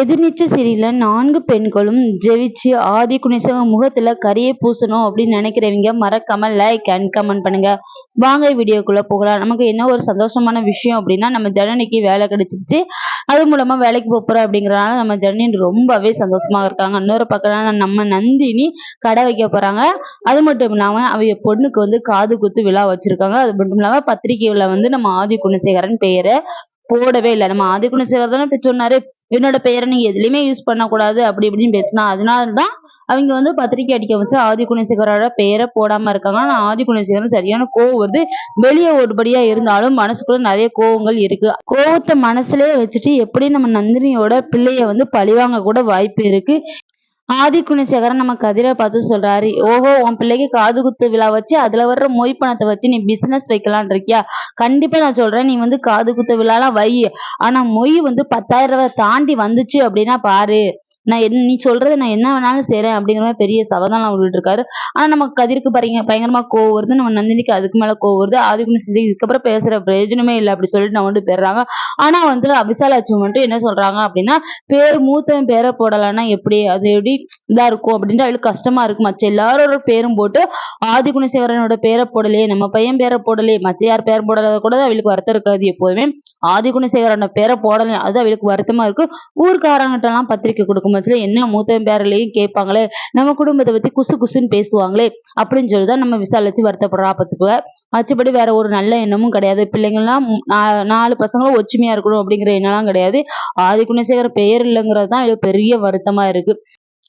எதிர்நீச்சல் சீரியல்ல நான்கு பெண்களும் ஜெயிச்சு ஆதி குணேசன் முகத்துல கரியை பூசணும் அப்படின்னு நினைக்கிறவங்க மறக்காம லைக் அண்ட் கமெண்ட் பண்ணுங்க. வாங்க வீடியோக்குள்ளே போகலாம். நமக்கு என்ன ஒரு சந்தோஷமான விஷயம் அப்படின்னா நம்ம ஜனனிக்கு வேலை கிடைச்சிருச்சு. அது மூலமாக வேலைக்கு போகிறோம் அப்படிங்கறதுனால நம்ம ஜனனி ரொம்பவே சந்தோஷமா இருக்காங்க. இன்னொரு பக்கம் நம்ம நந்தினி கடை வைக்க போறாங்க. அது மட்டும் இல்லாமல் அவைய பொண்ணுக்கு வந்து காது குத்து விழா வச்சிருக்காங்க. அது மட்டும் இல்லாமல் பத்திரிகையில் வந்து நம்ம ஆதி குணசேகரன் பெயரை போடவே இல்லை. நம்ம ஆதி சேகர் தானே சொன்னாரு என்னோட பெயரை நீங்க எதுலையுமே யூஸ் பண்ணக்கூடாது அப்படி இப்படின்னு பேசினா. அதனாலதான் அவங்க வந்து பத்திரிக்கை அடிக்க வச்சு ஆதி குணசேகரோட பெயரை போடாம இருக்காங்க. ஆனா ஆதி குணசேகரன் சரியான கோவம் வருது. வெளியே ஒருபடியா இருந்தாலும் மனசுக்குள்ள நிறைய கோவங்கள் இருக்கு. கோவத்தை மனசுலயே வச்சுட்டு எப்படி நம்ம நந்தினியோட பிள்ளைய வந்து பழிவாங்க கூட வாய்ப்பு இருக்கு. ஆதி குணசேகரன் நம்ம கதிரை பார்த்து சொல்றாரு ஓஹோ உன் பிள்ளைக்கு காது குத்து விழா வச்சு அதுல வர்ற மொய் பணத்தை வச்சு நீ பிசினஸ் வைக்கலான் இருக்கியா? கண்டிப்பா நான் சொல்றேன் நீ வந்து காது குத்து விழாலாம் வை. ஆனா மொய் வந்து பத்தாயிரம் ரூபாய் தாண்டி வந்துச்சு அப்படின்னா பாரு. நான் என் நீ சொல்றதை நான் என்ன வேணாலும் செய்யறேன் அப்படிங்கிற மாதிரி பெரிய சவதானம் விட்டுட்டு இருக்காரு. ஆனா நம்ம கதிருக்கு பாருங்க பயங்கரமா கோவம் வருது. நம்ம நந்தினிக்கு அதுக்கு மேல கோவம் வருது. ஆதிக்குன்னு செஞ்சு இதுக்கப்புறம் பேசுற பிரயோஜனமே இல்லை அப்படி சொல்லிட்டு நான் வந்து போயிடுறாங்க ஆனா வந்து அபிசாலாட்சி மட்டும் என்ன சொல்றாங்க அப்படின்னா பேர் மூத்தவன் பேரை போடலைன்னா எப்படி? அது எப்படி இதா இருக்கும் அப்படின்ட்டு அவளுக்கு கஷ்டமா இருக்கு மச்ச எல்லாரோட பேரும் போட்டு ஆதி குணசேகரனோட பேரை போடலையே நம்ம பையன் பேரை போடலையே மச்ச யார் பேர் போடல கூட அவளுக்கு வருத்தம் இருக்காது எப்போதுமே. ஆதி குணசேகரனோட பேரை போடலை அது அவளுக்கு வருத்தமா இருக்கு. ஊர்க்காரங்கிட்ட எல்லாம் பத்திரிக்கை கொடுக்கும் பட்சத்துல என்ன மூத்த பேரலையும் கேட்பாங்களே நம்ம குடும்பத்தை பத்தி குசு குசுன்னு பேசுவாங்களே அப்படின்னு சொல்லிதான் நம்ம விசாரிச்சு வருத்தப்படுறா பத்துக்குவ மற்றபடி வேற ஒரு நல்ல எண்ணமும் கிடையாது. பிள்ளைங்கள்லாம் நாலு பசங்களும் ஒற்றுமையா இருக்கணும் அப்படிங்கிற எண்ணம்லாம் கிடையாது. ஆதி குணசேகர பெயர் இல்லைங்கிறது தான் பெரிய வருத்தமா இருக்கு.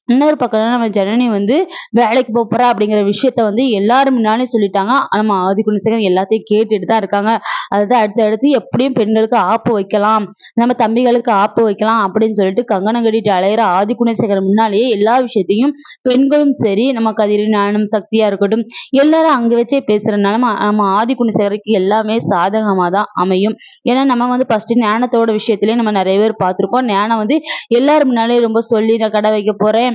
இன்னொரு பக்கம் நம்ம ஜனனி வந்து வேலைக்கு போகிறா அப்படிங்கிற விஷயத்த வந்து எல்லாரும் முன்னாலே சொல்லிட்டாங்க. நம்ம ஆதி குணசேகரன் எல்லாத்தையும் கேட்டுட்டு தான் இருக்காங்க. அதுதான் அடுத்து அடுத்து எப்படியும் பெண்களுக்கு ஆப்பு வைக்கலாம். நம்ம தம்பிகளுக்கு ஆப்பு வைக்கலாம் அப்படின்னு சொல்லிட்டு கங்கணம் கட்டிட்டு அலையிற ஆதி குணசேகரன் முன்னாலேயே எல்லா விஷயத்தையும் பெண்களும் சரி நம்ம கதிரி ஞானம் சக்தியா இருக்கட்டும் எல்லாரும் அங்க வச்சே பேசுறதுனால நம்ம ஆதி குணசேகருக்கு எல்லாமே சாதகமாக தான் அமையும். ஏன்னா நம்ம வந்து ஃபர்ஸ்ட் ஞானத்தோட விஷயத்திலேயே நம்ம நிறைய பேர் பார்த்துருக்கோம். ஞானம் வந்து எல்லாரும் முன்னாலே ரொம்ப சொல்லி நான் கடை வைக்க போறேன்.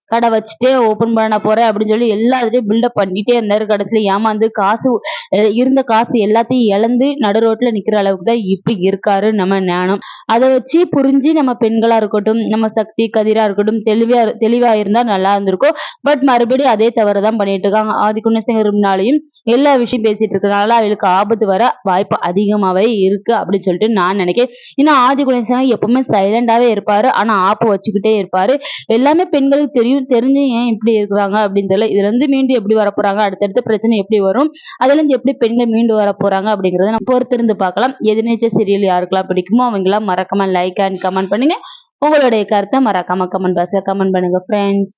கடை வச்சுட்டே ஓப்பன் பண்ண போறேன் அப்படின்னு சொல்லி எல்லாத்தையும் பில்டப் பண்ணிட்டே இருந்தாரு. கடைசியில ஏமாந்து காசு இருந்த காசு எல்லாத்தையும் இழந்து நடு ரோட்ல நிக்கிற அளவுக்கு தான் இப்படி இருக்காரு நம்ம ஞானம். அதை வச்சு புரிஞ்சு நம்ம பெண்களா இருக்கட்டும் நம்ம சக்தி கதிரா இருக்கட்டும் தெளிவா தெளிவா இருந்தா நல்லா இருந்திருக்கும். பட் மறுபடியும் அதே தவறு தான் பண்ணிட்டு இருக்காங்க. ஆதி குணசேகரம்னாலையும் எல்லா விஷயம் பேசிட்டு இருக்கனால அவளுக்கு ஆபத்து வர வாய்ப்பு அதிகமாவே இருக்கு அப்படின்னு சொல்லிட்டு நான் நினைக்கிறேன். ஏன்னா ஆதி குணசேகர் எப்பவுமே சைலண்டாவே இருப்பாரு. ஆனா ஆப்பு வச்சுக்கிட்டே இருப்பாரு. எல்லாமே பெண்களுக்கு தெரியும் தெரிஞ்சு ஏன் இப்படி இருக்கிறாங்க அப்படின்னு தெரியல. இதுல மீண்டு மீண்டும் எப்படி வரப்போகிறாங்க அடுத்தடுத்த பிரச்சனை எப்படி வரும்? அதுல இருந்து எப்படி பெண்கள் மீண்டு வர போறாங்க அப்படிங்கறத நம்ம பொறுத்திருந்து பார்க்கலாம். எதிர்நீச்சல் சீரியல் யாருக்கெல்லாம் பிடிக்குமோ அவங்களாம் மறக்காமல் லைக் அண்ட் கமெண்ட் பண்ணுங்க. உங்களுடைய கருத்தை மறக்காமல் கமெண்ட் பாக்ஸில் கமெண்ட் பண்ணுங்க ஃப்ரெண்ட்ஸ்